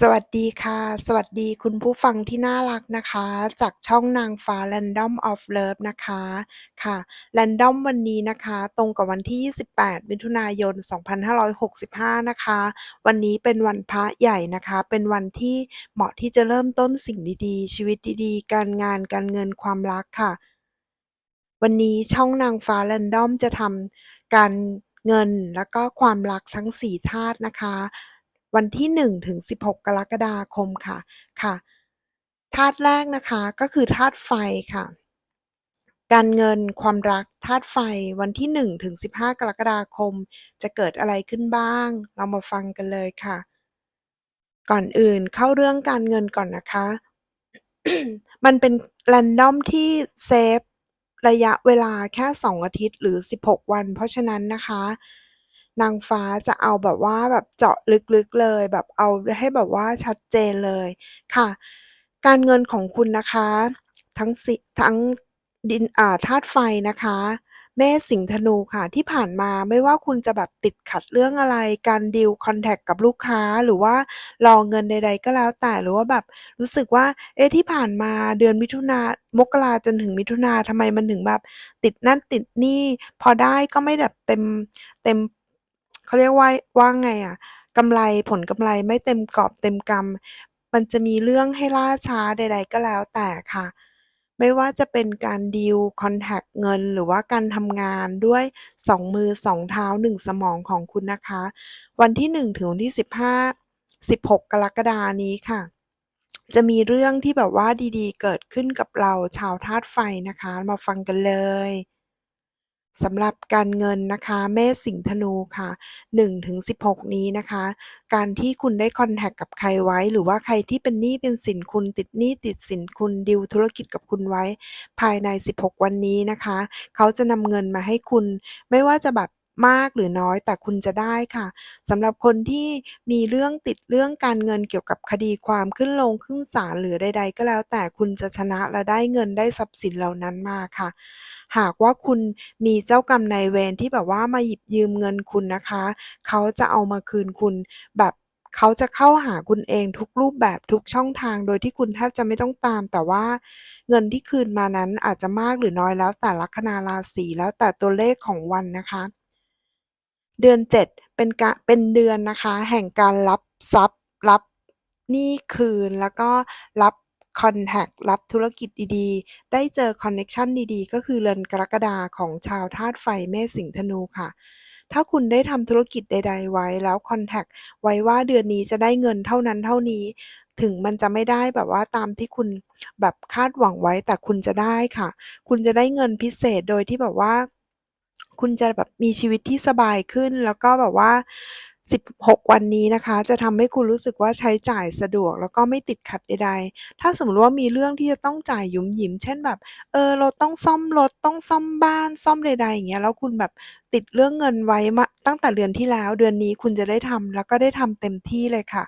สวัสดีค่ะ สวัสดีคุณผู้ฟังที่น่ารักนะคะ จากช่องนางฟ้า Random of Love นะคะค่ะ Random วันนี้นะคะ ตรงกับวันที่ 28 มิถุนายน 2565 นะคะ วันนี้เป็นวันพระใหญ่นะคะ เป็นวันที่เหมาะที่จะเริ่มต้นสิ่งดีๆ ชีวิตดีๆ การงานการเงินความรักค่ะ วันนี้ช่องนางฟ้า Random จะทำการเงินแล้วก็ความรักทั้ง 4 ธาตุนะคะ วันที่1-16 กรกฎาคมค่ะค่ะธาตุแรกนะคะก็คือธาตุไฟค่ะ การเงินความรักธาตุไฟวันที่1-15 กรกฎาคม จะเกิดอะไรขึ้นบ้าง เรามาฟังกันเลยค่ะ ก่อนอื่นเข้าเรื่องการเงินก่อนนะคะ มันเป็น Random ที่เซฟระยะเวลาแค่ 2 อาทิตย์หรือ 16 วัน เพราะฉะนั้นนะคะ นางฟ้าจะเอาแบบว่าแบบเจาะลึกๆเลย แบบเอาให้แบบว่าชัดเจนเลยค่ะ การเงินของคุณนะคะ ทั้งสิทั้งดินอ่าธาตุไฟนะคะเมษสิงห์ธนูค่ะที่ผ่านมาไม่ว่าคุณจะแบบติดขัดเรื่องอะไร การดีลคอนแท็กกับลูกค้าหรือว่ารอเงินใดๆก็แล้วแต่หรือว่าแบบรู้สึกว่าเอ๊ะที่ผ่านมาเดือนมิถุนามกราจนถึงมิถุนาทำไมมันถึงแบบ ติดนั่นติดนี่ พอได้ก็ไม่แบบเต็มเต็ม เขาเรียกว่าว่าไงอะกำไรผลกำไรไม่เต็มกรอบเต็มกำมันจะมีเรื่องให้ล่าช้าใด ๆ ก็แล้วแต่ค่ะ ไม่ว่าจะเป็นการดีลคอนแท็กต์เงิน หรือว่าการทำงานด้วย 2 มือ 2 เท้า 1 สมองของคุณนะคะ วันที่ 1 ถึงวันที่ 15 16 กรกฎานี้ค่ะจะมีเรื่องที่แบบว่าดีๆ เกิดขึ้นกับเราชาวธาตุไฟนะคะ มาฟังกันเลย สำหรับการเงินนะคะเมษสิงห์ธนูค่ะ1-16 นี้นะคะ การที่คุณได้คอนแทคกับใครไว้ หรือว่าใครที่เป็นหนี้เป็นสินคุณติดหนี้ติดสินคุณดิวธุรกิจกับคุณไว้ ภายใน 16 วันนี้นะคะ เขาจะนำเงินมาให้คุณ ไม่ว่าจะแบบ มากหรือน้อยแต่คุณจะได้ค่ะสำหรับคนที่มีเรื่องติดเรื่องการเงินเกี่ยวกับคดีความขึ้นโรงขึ้นศาลหรือใด ๆ ก็แล้วแต่คุณจะชนะและได้เงินได้ทรัพย์สินเหล่านั้นมาค่ะ หากว่าคุณมีเจ้ากรรมนายเวรที่แบบว่ามาหยิบยืมเงินคุณนะคะ เขาจะเอามาคืนคุณแบบเขาจะเข้าหาคุณเองทุกรูปแบบทุกช่องทางโดยที่คุณแทบจะไม่ต้องตาม แต่ว่าเงินที่คืนมานั้นอาจจะมากหรือน้อยแล้วแต่ลัคนาราศีแล้วแต่ตัวเลขของวันนะคะ เดือน 7 เป็นกะเป็นเดือนนะคะ แห่งการรับทรัพย์ รับหนี้คืน แล้วก็รับคอนแท็กต์รับธุรกิจดีๆ ได้เจอคอนเน็กชันดีๆ ก็คือเดือนกรกฎาของชาวธาตุไฟเมษสิงห์ธนูค่ะ ถ้าคุณได้ทำธุรกิจใด ๆ ไว้แล้วคอนแท็กต์ไว้ว่าเดือนนี้จะได้เงินเท่านั้นเท่านี้ ถึงมันจะไม่ได้แบบว่าตามที่คุณแบบคาดหวังไว้แต่คุณจะได้ค่ะ คุณจะได้เงินพิเศษโดยที่แบบว่า คุณจะแบบมีชีวิตที่สบายขึ้น แล้วก็แบบว่า 16 วันนี้นะคะ จะทำให้คุณรู้สึกว่าใช้จ่ายสะดวก แล้วก็ไม่ติดขัดใดๆ ถ้าสมมติว่ามีเรื่องที่จะต้องจ่ายหยุมหยิม เช่นแบบ เออ เราต้องซ่อมรถ ต้องซ่อมบ้าน ซ่อมใดๆอย่างเงี้ย แล้วคุณแบบติดเรื่องเงินไว้มาตั้งแต่เดือนที่แล้ว เดือนนี้คุณจะได้ทำแล้วก็ได้ทำเต็มที่เลยค่ะ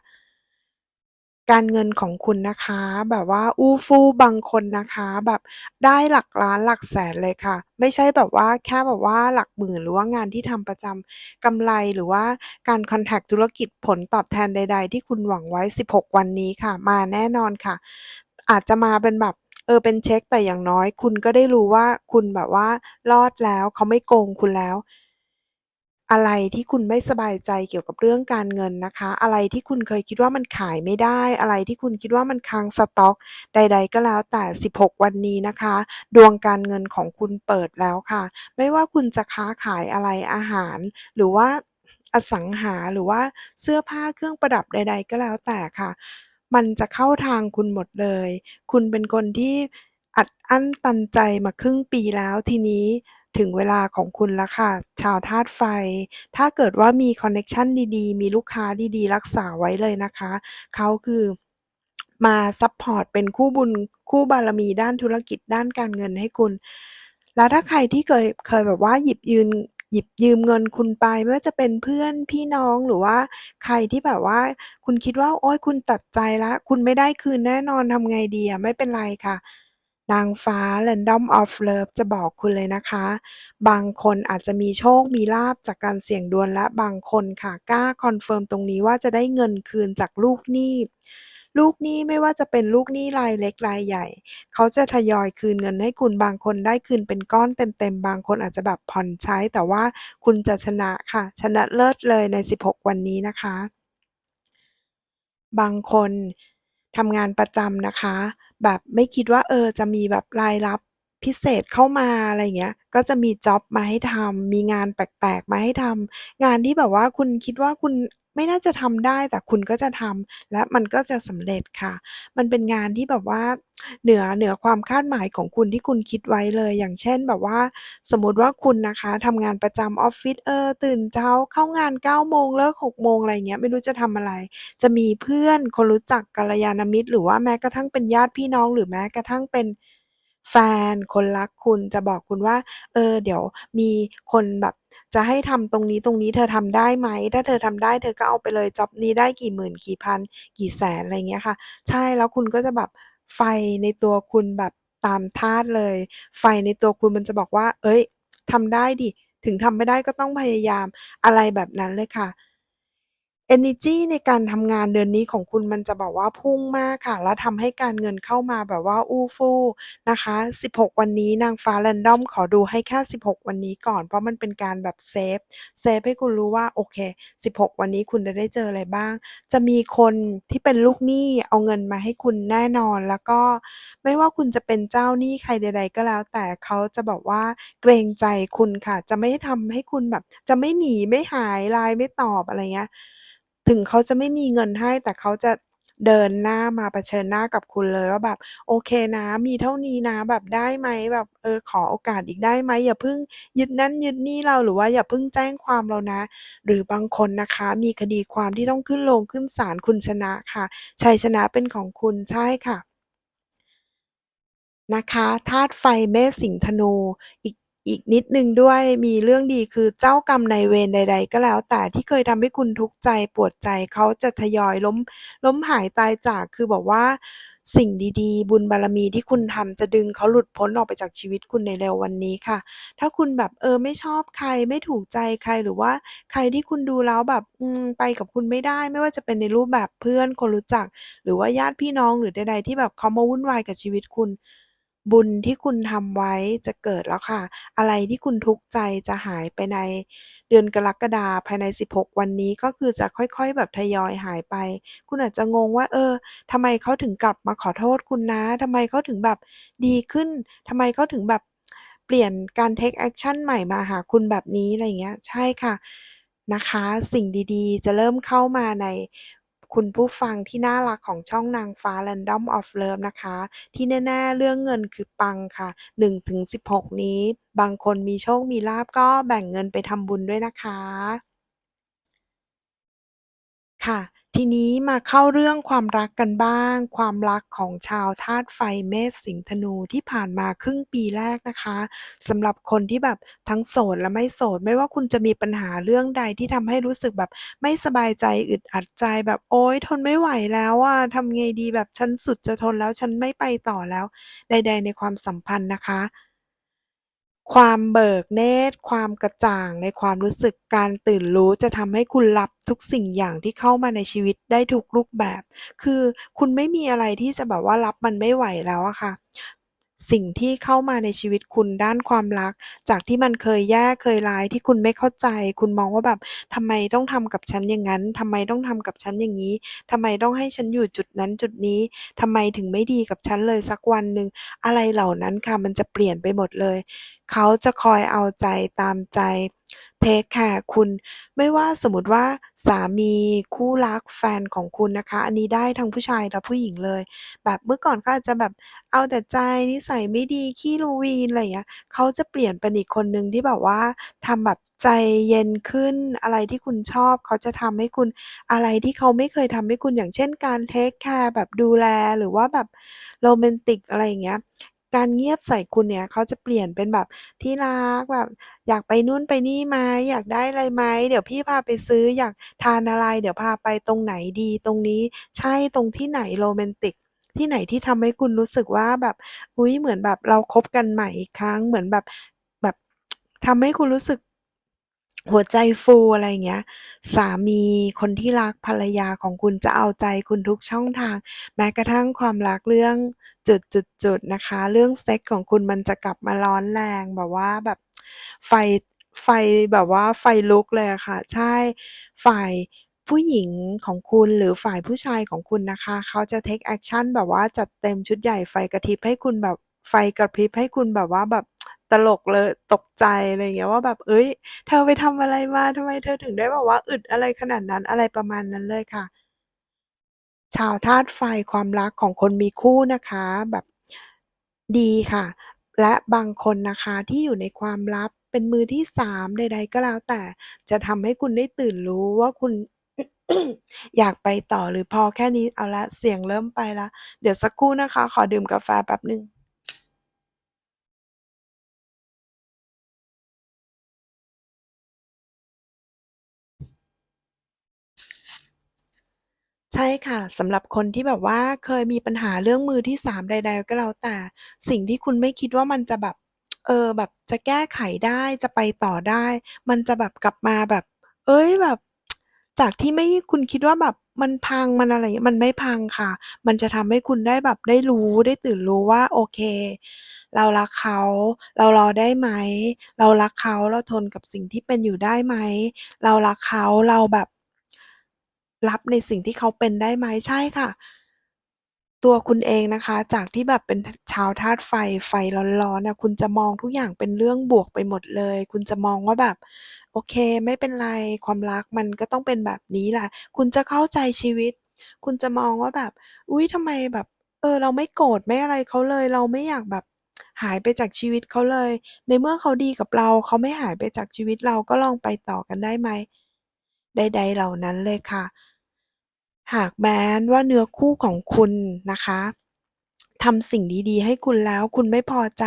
การเงินของคุณนะคะ แบบว่าอู้ฟู่บางคนนะคะ แบบได้หลักล้านหลักแสนเลยค่ะ ไม่ใช่แบบว่าแค่แบบว่าหลักหมื่น หรือว่างานที่ทำประจำกำไรหรือว่าการคอนแท็กต์ธุรกิจผลตอบแทนใด ๆ ที่คุณหวังไว้ 16 วันนี้ค่ะ มาแน่นอนค่ะ อาจจะมาเป็นแบบ เออ เป็นเช็กแต่อย่างน้อย คุณก็ได้รู้ว่าคุณแบบว่ารอดแล้วเขาไม่โกงคุณแล้ว อะไรที่คุณไม่สบายใจเกี่ยวกับเรื่องการเงินนะคะ อะไรที่คุณเคยคิดว่ามันขายไม่ได้ อะไรที่คุณคิดว่ามันค้างสต๊อก ใด ๆ ก็แล้วแต่ 16 วันนี้นะคะ ดวงการเงินของคุณเปิดแล้วค่ะ ไม่ว่าคุณจะค้าขายอะไรอาหาร หรือว่าอสังหาหรือว่าเสื้อผ้าเครื่องประดับใด ๆ ก็แล้วแต่ค่ะ มันจะเข้าทางคุณหมดเลย คุณเป็นคนที่อัดอั้นตันใจมาครึ่งปีแล้วทีนี้ ถึงเวลาของคุณแล้วค่ะ ชาวธาตุไฟ ถ้าเกิดว่ามีคอนเน็กชันดีๆ มีลูกค้าดีๆ รักษาไว้เลยนะคะ เขาคือมาซัปพอร์ตเป็นคู่บุญคู่บารมีด้านธุรกิจด้านการเงินให้คุณ แล้วถ้าใครที่เคยเคยแบบว่าหยิบยืนหยิบยืมเงินคุณไปไม่ว่าจะเป็นเพื่อนพี่น้องหรือว่าใครที่แบบว่า คุณคิดว่าโอ๊ยคุณตัดใจแล้ว คุณไม่ได้คืนแน่นอนทำไงดีอะไม่เป็นไรค่ะ นางฟ้า Random of Love จะบอกคุณเลยนะคะ บางคนอาจจะมีโชคมีลาภจากการเสี่ยงดวลและบางคนค่ะกล้าคอนเฟิร์มตรงนี้ว่าจะได้เงินคืนจากลูกหนี้ ลูกหนี้ไม่ว่าจะเป็นลูกหนี้รายเล็กรายใหญ่ เขาจะทยอยคืนเงินให้คุณบางคนได้คืนเป็นก้อนเต็มๆ บางคนอาจจะแบบผ่อนใช้ แต่ว่าคุณจะชนะค่ะ ชนะเลิศเลยใน 16 วันนี้นะคะ บางคนทำงานประจำนะคะ แบบไม่คิดว่า เออ จะมีแบบรายรับพิเศษเข้ามา อะไรอย่างเงี้ย ก็จะมีจ็อบมาให้ทำ มีงานแปลก ๆ มาให้ทำ งานที่แบบว่าคุณคิดว่าคุณไม่น่าจะทำได้ แต่คุณก็จะทำ และมันก็จะสำเร็จค่ะ มันเป็นงานที่แบบว่า เหนือ เหนือความคาดหมายของคุณที่คุณคิดไว้เลย อย่างเช่น แบบว่า สมมุติว่าคุณนะคะทำงานประจำออฟฟิศ เออ ตื่นเช้า เข้างาน 9 โมง เลิก 6 โมง อะไรอย่างเงี้ย ไม่รู้จะทำอะไร จะมีเพื่อน คนรู้จัก กัลยาณมิตร หรือว่าแม้กระทั่งเป็นญาติพี่น้อง หรือแม้กระทั่งเป็นแฟน คนรักคุณจะบอกคุณว่า เออ เดี๋ยวมีคนแบบจะให้ทำตรงนี้ๆเธอทำได้ไหม?ถ้าเธอทำได้ เธอก็เอาไปเลย จ็อบนี้ได้กี่หมื่น กี่พัน กี่แสน อะไรอย่างเงี้ยค่ะ ใช่ แล้วคุณก็จะแบบ ไฟในตัวคุณแบบตามธาตุเลย ไฟในตัวคุณมันจะบอกว่า เอ้ยทำได้ดิ ถึงทำไม่ได้ก็ต้องพยายาม อะไรแบบนั้นเลยค่ะ เอเนจีในการทำงานเดือนนี้ของคุณมันจะแบบว่าพุ่งมากค่ะ แล้วทำให้การเงินเข้ามาแบบว่าอู้ฟู่นะคะ 16 วันนี้นางฟ้า Random ขอดูให้แค่ 16 วันนี้ก่อน เพราะมันเป็นการแบบเซฟ เซฟให้คุณรู้ว่า โอเค 16 วันนี้คุณจะได้เจออะไรบ้าง จะมีคนที่เป็นลูกหนี้เอาเงินมาให้คุณแน่นอน แล้วก็ไม่ว่าคุณจะเป็นเจ้าหนี้ใครใด ๆ ก็แล้ว แต่เขาจะแบบว่าเกรงใจคุณค่ะ จะไม่ทำให้คุณแบบ จะไม่หนีไม่หาย LINE ไม่ตอบอะไรเงี้ย ถึงเขาจะไม่มีเงินให้ แต่เขาจะเดินหน้ามาเผชิญหน้ากับคุณเลยว่าแบบ"โอเคนะ มีเท่านี้นะ แบบได้ไหม?แบบเออขอโอกาสอีกได้ไหม?อย่าเพิ่งยึดนั่นยึดนี่เราหรือว่าอย่าเพิ่งแจ้งความเรานะ"หรือบางคนนะคะ มีคดีความที่ต้องขึ้นโรงขึ้นศาลคุณชนะค่ะชัยชนะเป็นของคุณใช่ค่ะนะคะธาตุไฟเมษสิงห์ธนูอีก อีกนิดหนึ่งด้วยมีเรื่องดีคือเจ้ากรรมนายเวรใด ๆ ก็แล้ว แต่ที่เคยทำให้คุณทุกข์ใจปวดใจเขาจะทยอยล้มล้มหายตายจากคือแบบว่าสิ่งดีๆ บุญบารมีที่คุณทำจะดึงเขาหลุดพ้นออกไปจากชีวิตคุณในเร็ววันนี้ค่ะ ถ้าคุณแบบเออไม่ชอบใครไม่ถูกใจใครหรือว่าใครที่คุณดูแล้วแบบอืมไปกับคุณไม่ได้ ไม่ว่าจะเป็นในรูปแบบเพื่อนคนรู้จัก หรือว่าญาติพี่น้องหรือใดๆที่แบบเขามาวุ่นวายกับชีวิตคุณ บุญที่คุณทำไว้จะเกิดแล้วค่ะ อะไรที่คุณทุกข์ใจจะหายไปในเดือนกรกฎาภายใน 16 วันนี้ก็คือจะค่อยๆ แบบทยอยหายไป คุณอาจจะงงว่า เออทำไมเขาถึงกลับมาขอโทษคุณนะทำไมเขาถึงแบบดีขึ้นทำไมเขาถึงแบบเปลี่ยนการเทกแอกชันใหม่มาหาคุณแบบนี้อะไรเงี้ย ใช่ค่ะนะคะ สิ่งดีๆ จะเริ่มเข้ามาใน คุณผู้ฟังที่น่ารักของช่องนางฟ้า Random of Love นะคะ ที่แน่ๆ เรื่องเงินคือปังค่ะ 1-16 นี้ บางคนมีโชคมีลาบก็แบ่งเงินไปทำบุญด้วยนะคะ ค่ะ ทีนี้มาเข้าเรื่องความรักกันบ้าง ความรักของชาวธาตุไฟเมษสิงห์ธนูที่ผ่านมาครึ่งปีแรกนะคะสำหรับคนที่แบบทั้งโสดและไม่โสด ไม่ว่าคุณจะมีปัญหาเรื่องใดที่ทำให้รู้สึกแบบไม่สบายใจอึดอัดใจแบบโอ๊ยทนไม่ไหวแล้วอะทำไงดีแบบฉันสุดจะทนแล้วฉันไม่ไปต่อแล้ว ใด ๆ ในความสัมพันธ์นะคะ ความเบิกเนตร ความกระจ่างในความรู้สึกการตื่นรู้จะทำให้คุณรับทุกสิ่งอย่างที่เข้ามาในชีวิตได้ทุกรูปแบบ คือคุณไม่มีอะไรที่จะแบบว่ารับมันไม่ไหวแล้วอะค่ะ สิ่งที่เข้ามาในชีวิตคุณด้านความรัก จากที่มันเคยแย่เคยร้ายที่คุณไม่เข้าใจ คุณมองว่าแบบ"ทำไมต้องทำกับฉันอย่างนั้นทำไมต้องทำกับฉันอย่างนี้ทำไมต้องให้ฉันอยู่จุดนั้นจุดนี้ทำไมถึงไม่ดีกับฉันเลยสักวันหนึ่ง"อะไรเหล่านั้นค่ะมันจะเปลี่ยนไปหมดเลย เขาจะคอยเอาใจตามใจ เทกแคร์คุณ ไม่ว่าสมมติว่า สามี คู่รัก แฟนของคุณนะคะ อันนี้ได้ทั้งผู้ชายและผู้หญิงเลย แบบเมื่อก่อนเขาอาจจะแบบเอาแต่ใจ นิสัยไม่ดี ขี้รูวีน อะไรอย่างเงี้ย เขาจะเปลี่ยนเป็นอีกคนหนึ่งที่แบบว่า ทำแบบใจเย็นขึ้น อะไรที่คุณชอบ เขาจะทำให้คุณ อะไรที่เขาไม่เคยทำให้คุณ อย่างเช่น การ เทกแคร์ แบบดูแล หรือว่าแบบโรแมนติก อะไรอย่างเงี้ย การเงียบใส่คุณเนี่ยเขาจะเปลี่ยนเป็นแบบ"ที่รักแบบ อยากไปนู่นไปนี่ไหม?อยากได้อะไรไหม?เดี๋ยวพี่พาไปซื้อ อยากทานอะไร?เดี๋ยวพาไปตรงไหนดี ตรงนี้ ใช่ตรงที่ไหนโรแมนติก"ที่ไหนที่ทำให้คุณรู้สึกว่าแบบ อุ๊ย เหมือนแบบเราคบกันใหม่อีกครั้ง เหมือนแบบ แบบ ทำให้คุณรู้สึก หัวใจฟูอะไรอย่างเงี้ย สามีคนที่รักภรรยาของคุณจะเอาใจคุณทุกช่องทาง แม้กระทั่งความรักเรื่องจุดๆๆนะคะ เรื่องเซ็กของคุณมันจะกลับมาร้อนแรงแบบว่าแบบไฟไฟแบบว่าไฟลุกเลยค่ะ ใช่ฝ่ายผู้หญิงของคุณหรือฝ่ายผู้ชายของคุณนะคะ เขาจะเทกแอกชันแบบว่าจัดเต็มชุดใหญ่ไฟกระพริบให้คุณแบบไฟกระพริบให้คุณแบบว่าแบบ ตลกเลยตกใจอะไรเงี้ยว่าแบบ"เฮ้ย เธอไปทำอะไรมาทำไมเธอถึงได้แบบว่าอึดอะไรขนาดนั้น?"อะไรประมาณนั้นเลยค่ะ ชาวธาตุไฟความรักของคนมีคู่นะคะ แบบดีค่ะ และบางคนนะคะที่อยู่ในความลับเป็นมือที่3ใด ๆ ก็แล้วแต่ จะทำให้คุณได้ตื่นรู้ว่าคุณอยากไปต่อหรือพอแค่นี้เอาล้วเสียงเริ่มไปล้วเดี๋ยวสักครู่นะคะ ขอดื่มกาแฟแป๊บหนึ่ง ใช่ค่ะ สำหรับคนที่แบบว่าเคยมีปัญหาเรื่องมือที่ 3 ใด ๆ ก็แล้วแต่ สิ่งที่คุณไม่คิดว่ามันจะแบบ เออ แบบจะแก้ไขได้ จะไปต่อได้ มันจะแบบกลับมาแบบ เฮ้ย แบบ จากที่ไม่ คุณคิดว่าแบบมันพัง มันอะไรอย่างเงี้ย มันไม่พังค่ะ มันจะทำให้คุณได้แบบได้รู้ ได้ตื่นรู้ว่า โอเค เรารักเขา เรารอได้ไหม เรารักเขา เราทนกับสิ่งที่เป็นอยู่ได้ไหม เรารักเขา เราแบบ รับในสิ่งที่เขาเป็นได้ไหมใช่ค่ะ ตัวคุณเองนะคะ จากที่แบบเป็นชาวธาตุไฟไฟร้อนๆนะคุณจะมองทุกอย่างเป็นเรื่องบวกไปหมดเลย คุณจะมองว่าแบบโอเค ไม่เป็นไรความรักมันก็ต้องเป็นแบบนี้แหละ คุณจะเข้าใจชีวิต คุณจะมองว่าแบบ อุ๊ยทำไมแบบ เออ เราไม่โกรธไม่อะไรเขาเลย เราไม่อยากแบบหายไปจากชีวิตเขาเลย ในเมื่อเขาดีกับเรา เขาไม่หายไปจากชีวิตเราก็ลองไปต่อกันได้ไหมใดๆเหล่านั้นเลยค่ะ หากแม้นว่าเนื้อคู่ของคุณนะคะทำสิ่งดี ๆ ให้คุณแล้ว คุณไม่พอใจ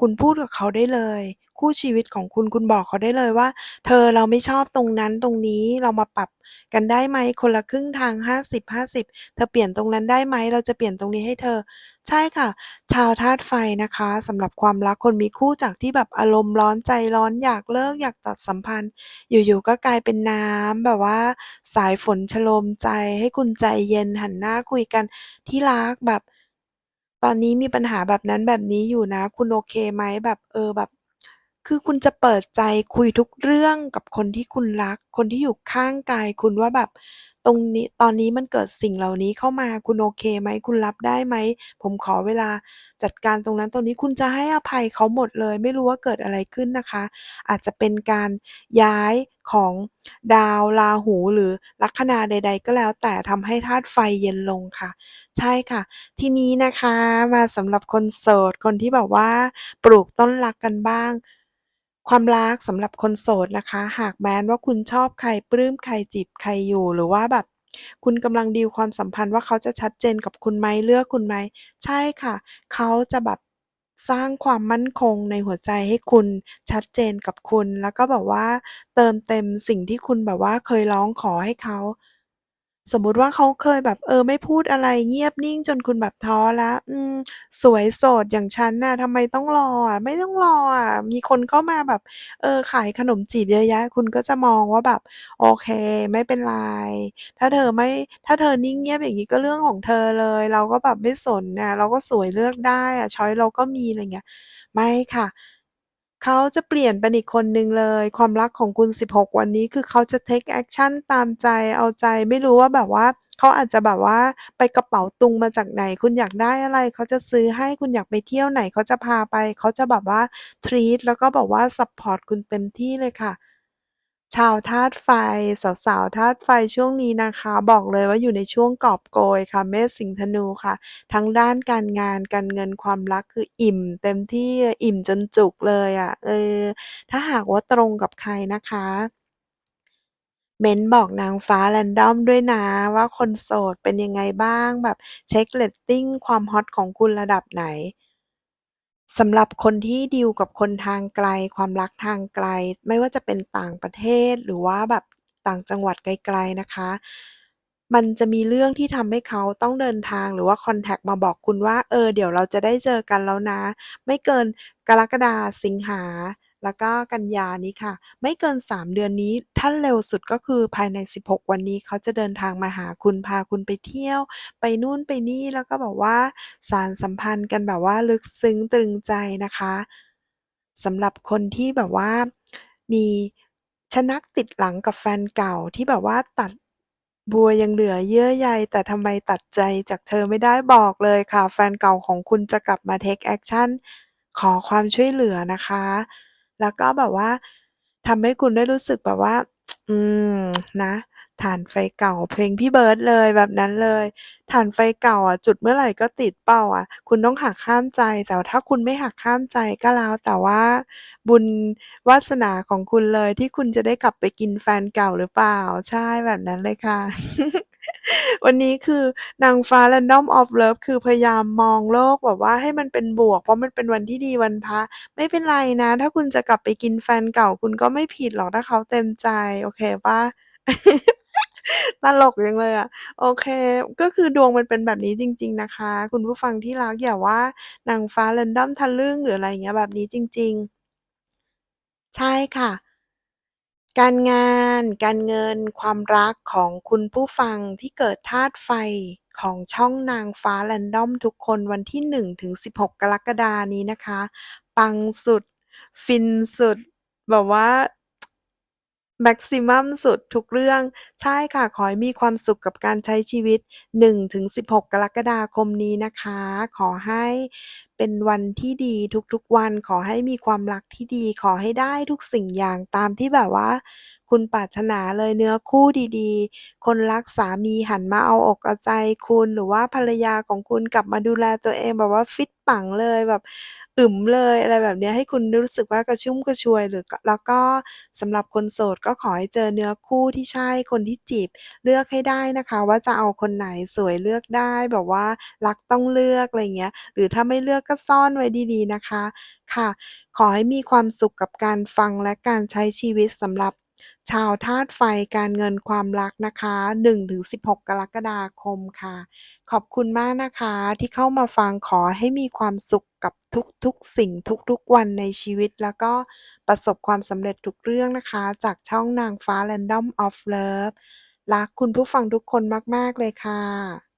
คุณพูดกับเขาได้เลย คู่ชีวิตของคุณ คุณบอกเขาได้เลยว่า"เธอเราไม่ชอบตรงนั้นตรงนี้เรามาปรับกันได้ไหมคนละครึ่งทาง 50-50 เธอเปลี่ยนตรงนั้นได้ไหม เราจะเปลี่ยนตรงนี้ให้เธอ"ใช่ค่ะ ชาวธาตุไฟนะคะสำหรับความรักคนมีคู่จากที่แบบอารมณ์ร้อนใจร้อนอยากเลิกอยากตัดสัมพันธ์ อยู่ๆก็กลายเป็นน้ำแบบว่า สายฝนโชโลมใจให้คุณใจเย็นหันหน้าคุยกัน"ที่รักแบบ ตอนนี้มีปัญหาแบบนั้นแบบนี้อยู่นะ คุณโอเคไหม?"แบบเออแบบ คือคุณจะเปิดใจคุยทุกเรื่องกับคนที่คุณรัก คนที่อยู่ข้างกายคุณว่าแบบ"ตรงนี้ ตอนนี้มันเกิดสิ่งเหล่านี้เข้ามา คุณโอเคไหม คุณรับได้ไหม ผมขอเวลาจัดการตรงนั้นตรงนี้"คุณจะให้อภัยเขาหมดเลย ไม่รู้ว่าเกิดอะไรขึ้นนะคะ อาจจะเป็นการย้ายของดาวราหูหรือลัคนาใด ๆ ก็แล้ว แต่ทำให้ธาตุไฟเย็นลงค่ะ ใช่ค่ะ ทีนี้นะคะมาสำหรับคนโสด คนที่แบบว่า ปลูกต้นรักกันบ้าง ความรักสำหรับคนโสดนะคะ หากแม้นว่าคุณชอบใคร ปลื้มใคร จีบใครอยู่ หรือว่าแบบคุณกำลังดีลความสัมพันธ์ว่า เขาจะชัดเจนกับคุณไหม เลือกคุณไหม ใช่ค่ะ เขาจะแบบสร้างความมั่นคงในหัวใจให้คุณ ชัดเจนกับคุณ แล้วก็แบบว่าเติมเต็มสิ่งที่คุณแบบว่าเคยร้องขอให้เขา สมมุติว่าเขาเคยแบบ เออ ไม่พูดอะไร เงียบนิ่งจนคุณแบบท้อแล้ว อืม สวยโสดอย่างฉันน่ะ ทำไมต้องรออะ ไม่ต้องรออะ มีคนเข้ามาแบบ เออ ขายขนมจีบเยอะแยะ คุณก็จะมองว่าแบบ โอเค ไม่เป็นไร ถ้าเธอไม่ ถ้าเธอนิ่งเงียบอย่างงี้ก็เรื่องของเธอเลย เราก็แบบไม่สนน่ะ เราก็สวยเลือกได้อะช็อยซ์เราก็มี อะไรเงี้ย ไม่ค่ะ เขาจะเปลี่ยนเป็นอีกคนหนึ่งเลย ความรักของคุณ 16 วันนี้ คือเขาจะเทคแอคชันตามใจ เอาใจ ไม่รู้ว่าแบบว่า เขาอาจจะแบบว่าไปกระเป๋าตุงมาจากไหน คุณอยากได้อะไร เขาจะซื้อให้ คุณอยากไปเที่ยวไหน เขาจะพาไป เขาจะแบบว่าทรีตแล้วก็บอกว่าซัปพอร์ตคุณเต็มที่เลยค่ะ ชาวธาตุไฟ สาวๆธาตุไฟช่วงนี้นะคะ บอกเลยว่าอยู่ในช่วงกอบโกยค่ะเมษสิงห์ธนูค่ะ ทั้งด้านการงานการเงินความรักคืออิ่ม เต็มที่อิ่มจนจุกเลยอะเออถ้าหากว่าตรงกับใครนะคะเม้นบอกนางฟ้า random ด้วยนะ ว่าคนโสดเป็นยังไงบ้างแบบเช็กเรตติ้งความฮอตของคุณระดับไหน สำหรับคนที่ดีลกับคนทางไกล ความรักทางไกล ไม่ว่าจะเป็นต่างประเทศหรือว่าแบบต่างจังหวัดไกลๆนะคะ มันจะมีเรื่องที่ทำให้เขาต้องเดินทางหรือว่าคอนแทคมาบอกคุณว่า เออ เดี๋ยวเราจะได้เจอกันแล้วนะ ไม่เกินกรกฎาสิงหา แล้วก็กันยานี้ค่ะ ไม่เกิน 3 เดือนนี้ถ้านเร็วสุดก็คือภายใน 16 วันนี้เขาจะเดินทางมาหาคุณพาคุณไปเที่ยว ไปนู่นไปนี่แล้วก็แบบว่าสานสัมพันธ์กันแบบว่าลึกซึ้งตรึงใจนะคะสำหรับคนที่แบบว่ามีชนักติดหลังกับแฟนเก่าที่แบบว่าตัดบัวยังเหลือเยื่อใยแต่ทำไมตัดใจจากเธอไม่ได้บอกเลยค่ะ แฟนเก่าของคุณจะกลับมาเทกแอกชันขอความช่วยเหลือนะคะ แล้วก็แบบว่าทำให้คุณได้รู้สึกแบบว่า อืม นะ ถ่านไฟเก่าเพลงพี่เบิร์ดเลยแบบนั้นเลยถ่านไฟเก่าอะ จุดเมื่อไหร่ก็ติดเปล่าอะ คุณต้องหักห้ามใจ แต่ถ้าคุณไม่หักห้ามใจก็แล้ว แต่ว่าบุญวาสนาของคุณเลยที่คุณจะได้กลับไปกินแฟนเก่าหรือเปล่า ใช่แบบนั้นเลยค่ะ วันนี้คือนางฟ้า Random of Love คือพยายามมองโลกแบบว่าให้มันเป็นบวก เพราะมันเป็นวันที่ดีวันพระไม่เป็นไรนะ ถ้าคุณจะกลับไปกินแฟนเก่าคุณก็ไม่ผิดหรอกถ้าเขาเต็มใจ โอเคปล่า? ตลกจังเลยอะโอเค ก็คือดวงมันเป็นแบบนี้จริง ๆ นะคะ คุณผู้ฟังที่รักอย่าว่านางฟ้า Random ทะลึ่งหรืออะไรอย่างเงี้ยแบบนี้จริง ๆ ใช่ค่ะ การงาน การเงิน ความรักของคุณผู้ฟังที่เกิดธาตุไฟของช่องนางฟ้า Random ทุกคนวันที่1-16 กรกฎานี้นะคะ ปังสุด ฟินสุด แบบว่า แม็กซิมัมสุดทุกเรื่อง ใช่ค่ะ ขอให้มีความสุขกับการใช้ชีวิต 1-16 กรกฎาคมนี้นะคะ ขอให้ เป็นวันที่ดีทุก ๆ วัน ขอให้มีความรักที่ดี ขอให้ได้ทุกสิ่งอย่างตามที่แบบว่า คุณปรารถนาเลยเนื้อคู่ดี ๆ คนรักสามีหันมาเอาอกเอาใจคุณ หรือว่าภรรยาของคุณกลับมาดูแลตัวเองแบบว่าฟิตปังเลยแบบอึ๋มเลยอะไรแบบเนี้ย ให้คุณรู้สึกว่ากระชุ่มกระชวย หรือแล้วก็สำหรับคนโสดก็ขอให้เจอเนื้อคู่ที่ใช่คนที่จีบเลือกให้ได้นะคะ ว่าจะเอาคนไหนสวยเลือกได้แบบว่ารักต้องเลือกอะไรเงี้ย หรือถ้าไม่เลือกก็ซ่อนไว้ดีๆนะคะ ค่ะ ขอให้มีความสุขกับการฟังและการใช้ชีวิตสำหรับชาวธาตุไฟการเงินความรักนะคะ 1-16 กรกฎาคมค่ะ ขอบคุณมากนะคะที่เข้ามาฟังขอให้มีความสุขกับทุกๆ สิ่งทุกๆ วันในชีวิต แล้วก็ประสบความสำเร็จทุกเรื่องนะคะ จากช่องนางฟ้า Random of Love รักคุณผู้ฟังทุกคนมาก ๆ เลยค่ะ